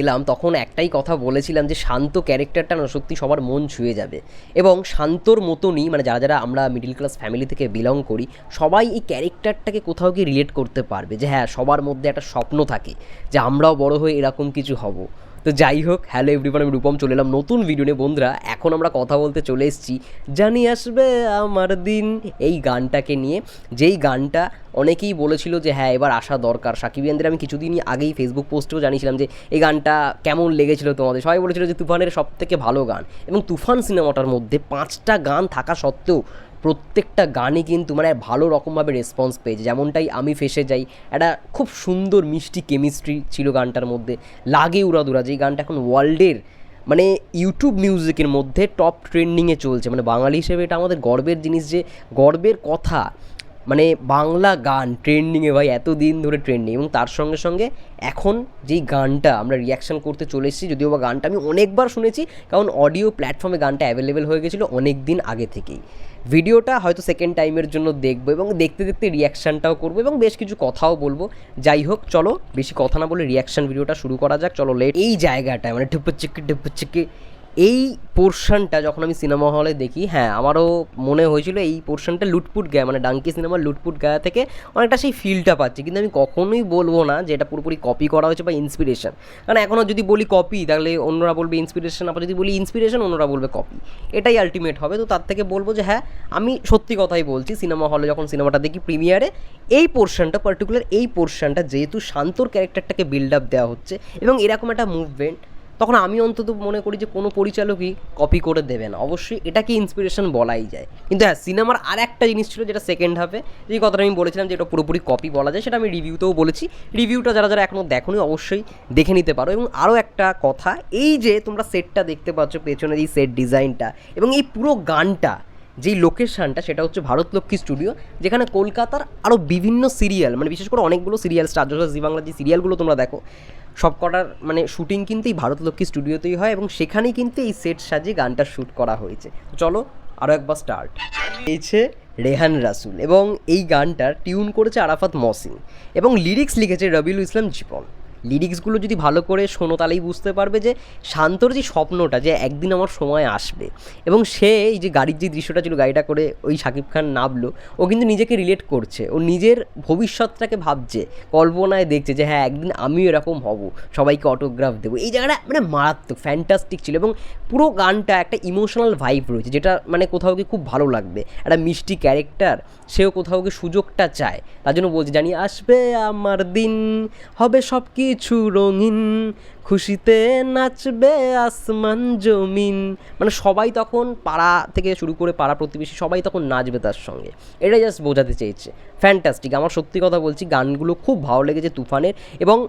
এলাম, তখন একটাই কথা বলেছিলাম যে শান্ত ক্যারেক্টারটা না সত্যি সবার মন ছুঁয়ে যাবে। এবং শান্তর মতনই মানে যারা যারা আমরা মিডিল ক্লাস ফ্যামিলি থেকে বিলং করি, সবাই এই ক্যারেক্টারটাকে কোথাও গিয়ে রিলেট করতে পারবে যে হ্যাঁ সবার মধ্যে একটা স্বপ্ন থাকে যে আমরাও বড় হয়ে এরকম কিছু হব। তো যাই হোক হ্যালো এভরিওয়ান আমি রূপম, চলে এলাম নতুন ভিডিও নিয়ে। বন্ধুরা, এখন আমরা কথা বলতে চলে এসেছি। জানি আসবে আমার দিন। এই গানটাকে নিয়ে, যেই গানটা অনেকেই বলেছিল যে হ্যাঁ এবার আসা দরকার। সাকিবিয়ানদের আমি কিছুদিন আগেই ফেসবুক পোস্টেও জানিয়েছিলাম যে, এই গানটা কেমন লেগেছিল তোমাদের? সবাই বলেছিল যে, তুফানের সব থেকে ভালো গান। এবং তুফান সিনেমাটার মধ্যে পাঁচটা গান থাকা সত্ত্বেও প্রত্যেকটা গানই কিন্তু মানে ভালো রকমভাবে রেসপন্স পেয়েছে। যেমনটাই আমি ফেসে যাই, একটা খুব সুন্দর মিষ্টি কেমিস্ট্রি ছিল গানটার মধ্যে। লাগে উড়াদুরা, যেই গানটা এখন ওয়ার্ল্ডের মানে ইউটিউব মিউজিকের মধ্যে টপ ট্রেন্ডিংয়ে চলছে। মানে বাঙালি হিসেবে এটা আমাদের গর্বের জিনিস যে, গর্বের কথা। মানে বাংলা গান ট্রেন্ডিংয়ে ভাই এত দিন ধরে ট্রেন্ডিং এবং তার সঙ্গে সঙ্গে এখন যেই গানটা আমরা রিয়াকশান করতে চলে এসেছি, যদিও বা গানটা আমি অনেকবার শুনেছি, কারণ অডিও প্ল্যাটফর্মে গানটা অ্যাভেলেবেল হয়ে গেছিল অনেক দিন আগে থেকেই। ভিডিওটা হয়তো সেকেন্ড টাইমের জন্য দেখব এবং দেখতে দেখতে রিয়াকশানটাও করব এবং বেশ কিছু কথাও বলব। যাই হোক, চলো, বেশি কথা না বলে রিয়াকশান ভিডিওটা শুরু করা যাক, চলো লেট এই জায়গাটায় মানে ঢুপুচিকি ঢুপুচিকি এই পোর্শনটা যখন আমি সিনেমা হলে দেখি হ্যাঁ আমারও মনে হয়েছিল এই পোর্শনটা লুটপুট গায়ে মানে ডাঙ্কি সিনেমার লুটপুট গায়া থেকে অনেকটা সেই ফিলটা পাচ্ছি। কিন্তু আমি কখনোই বলব না যে এটা পুরোপুরি কপি করা হয়েছে বা ইন্সপিরেশন কারণ এখনও যদি বলি কপি তাহলে অন্যরা বলবে ইন্সপিরেশন আবার যদি বলি ইন্সপিরেশন অন্যরা বলবে কপি এটাই আলটিমেট হবে। তো তার থেকে বলব যে হ্যাঁ আমি সত্যি কথাই বলছি সিনেমা হলে যখন সিনেমাটা দেখি প্রিমিয়ারে এই পোর্শনটা পার্টিকুলার এই পোর্শনটা যেহেতু শান্তর ক্যারেক্টারটাকে বিল্ড আপ দেওয়া হচ্ছে এবং এরকম একটা মুভমেন্ট তখন আমি অন্তত মনে করি যে কোনো পরিচালকই কপি করে দেবে না। অবশ্যই এটাকে ইন্সপিরেশন বলাই যায়। কিন্তু হ্যাঁ সিনেমার আর একটা জিনিস ছিল যেটা সেকেন্ড হাফে যে কথাটা আমি বলেছিলাম যে এটা পুরোপুরি কপি বলা যায়, সেটা আমি রিভিউতেও বলেছি। রিভিউটা যারা যারা এখনও দেখোনি, অবশ্যই দেখে নিতে পারো। এবং আরও একটা কথা, এই যে তোমরা সেটটা দেখতে পাচ্ছ পেছনের এই সেট ডিজাইনটা এবং এই পুরো গানটা যেই লোকেশনটা সেটা হচ্ছে ভারতলক্ষ্মী স্টুডিও যেখানে কলকাতার আরও বিভিন্ন সিরিয়াল মানে বিশেষ করে অনেকগুলো serial star Jalsha Zee Bangla যে সিরিয়ালগুলো তোমরা দেখো সব কটার মানে শুটিং কিন্তু এই ভারতলক্ষ্মী স্টুডিওতেই হয় এবং সেখানেই কিন্তু এই সেট সাজিয়ে গানটা শ্যুট করা হয়েছে। চলো আরও একবার স্টার্ট হয়েছে রেহান রাসুল এবং এই গানটার টিউন করেছে আরাফাত মসিন এবং লিরিক্স লিখেছে রবিউল ইসলাম জীবন। লিরিক্সগুলো যদি ভালো করে শোনো, তাহলেই বুঝতে পারবে যে শান্তর যে স্বপ্নটা, যে একদিন আমার সময় আসবে। এবং সে এই যে গাড়ির যে দৃশ্যটা ছিল, গাড়িটা করে ওই শাকিব খান নামলো, ও কিন্তু নিজেকে রিলেট করছে। ও নিজের ভবিষ্যৎটাকে ভাবছে, কল্পনায় দেখছে যে হ্যাঁ একদিন আমিও এরকম হব, সবাইকে অটোগ্রাফ দেবো। এই জায়গাটা মানে মারাত্মক ফ্যান্টাস্টিক ছিল এবং পুরো গানটা একটা ইমোশনাল ভাইব রয়েছে, যেটা মানে কোথাও গিয়ে খুব ভালো লাগবে। একটা মিষ্টি ক্যারেক্টার সেও কোথাও গিয়ে সুযোগটা চায়। তার জন্য বলছে, জানি আসবে আমার দিন, হবে সব কিছু রঙিন, খুশিতে নাচবে আসমান জমিন। মানে সবাই তখন পাড়া থেকে শুরু করে পাড়া প্রতিবেশী সবাই তখন নাচবে তার সঙ্গে। এটাই জাস্ট বোঝাতে চেয়েছে। ফ্যান্টাস্টিক আমার সত্যি কথা বলছি, গানগুলো খুব ভালো লেগেছে তুফানের এবং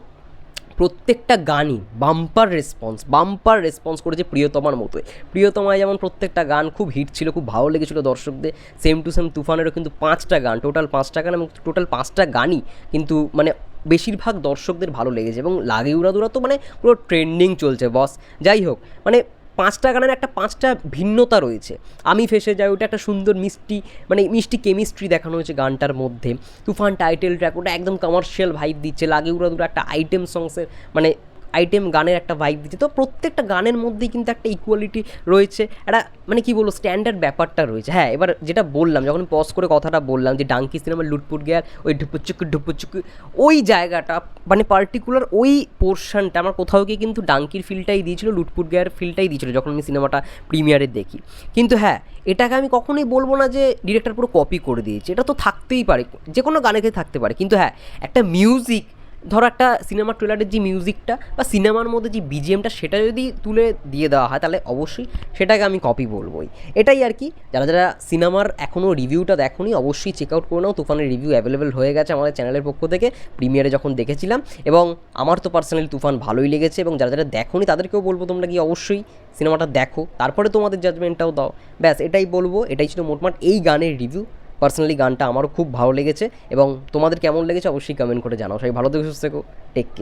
প্রত্যেকটা গানই বাম্পার রেসপন্স বাম্পার রেসপন্স করেছে প্রিয়তমার মতোই। প্রিয়তমায় যেমন প্রত্যেকটা গান খুব হিট ছিল, খুব ভালো লেগেছিলো দর্শকদের সেম টু সেম তুফানেরও কিন্তু পাঁচটা গান টোটাল পাঁচটা গান এবং টোটাল পাঁচটা গানই কিন্তু মানে বেশিরভাগ দর্শকদের ভালো লেগেছে এবং লাগে উড়াদুরা তো মানে পুরো ট্রেন্ডিং চলছে বস যাই হোক মানে পাঁচটা গানের একটা পাঁচটা ভিন্নতা রয়েছে। আমি ফেসে যাই, ওটা একটা সুন্দর মিষ্টি মানে মিষ্টি কেমিস্ট্রি দেখানো হয়েছে গানটার মধ্যে। তুফান টাইটেল ট্র্যাক ওটা একদম কমার্শিয়াল ভাইব দিচ্ছে। লাগে উড়া একটা আইটেম সংসের মানে আইটেম গানের একটা ভাইব দিচ্ছে। তো প্রত্যেকটা গানের মধ্যেই কিন্তু একটা ইকুয়ালিটি রয়েছে। একটা মানে কি বলব স্ট্যান্ডার্ড ব্যাপারটা রয়েছে। হ্যাঁ এবার যেটা বললাম, যখন পজ করে কথাটা বললাম যে ডাঙ্কি সিনেমার লুটপুট গিয়ার ওই ঢুপুচুকু ঢুপুচুকু, ওই জায়গাটা মানে পার্টিকুলার ওই পোর্শনটা আমার কোথাও গিয়ে কিন্তু ডাঙ্কির ফিলটাই দিয়েছিল লুটপুট গিয়ার ফিলটাই দিয়েছিল যখন আমি সিনেমাটা প্রিমিয়ারে দেখি। কিন্তু হ্যাঁ এটাকে আমি কখনোই বলব না যে ডিরেক্টর পুরো কপি করে দিয়েছে। এটা তো থাকতেই পারে, যে কোনো গানে থাকতে পারে। কিন্তু হ্যাঁ একটা মিউজিক ধরো একটা সিনেমার ট্রেলারের যে মিউজিকটা বা সিনেমার মধ্যে যে বিজিএমটা সেটা যদি তুলে দিয়ে দেওয়া হয়, তাহলে অবশ্যই সেটাকে আমি কপি বলবোই। এটাই আর কি। যারা যারা সিনেমার এখনও রিভিউটা দেখোনি, অবশ্যই চেক আউট করে নাও। তুফানের রিভিউ অ্যাভেলেবেল হয়ে গেছে আমাদের চ্যানেলের পক্ষ থেকে। প্রিমিয়ারে যখন দেখেছিলাম, এবং আমার তো পার্সোনালি তুফান ভালোই লেগেছে, এবং যারা যারা দেখোনি, তাদেরকেও বলব তোমরা কি অবশ্যই সিনেমাটা দেখো। তারপরে তোমাদের জাজমেন্টটাও দাও। ব্যাস, এটাই বলব। এটাই ছিল মোটমাট এই গানের রিভিউ পার্সোনালি গানটা আমারও খুব ভালো লেগেছে এবং তোমাদের কেমন লেগেছে অবশ্যই কমেন্ট করে জানাও। সবাই ভালো থেকে, সুস্থ থেকো টেক কেয়ার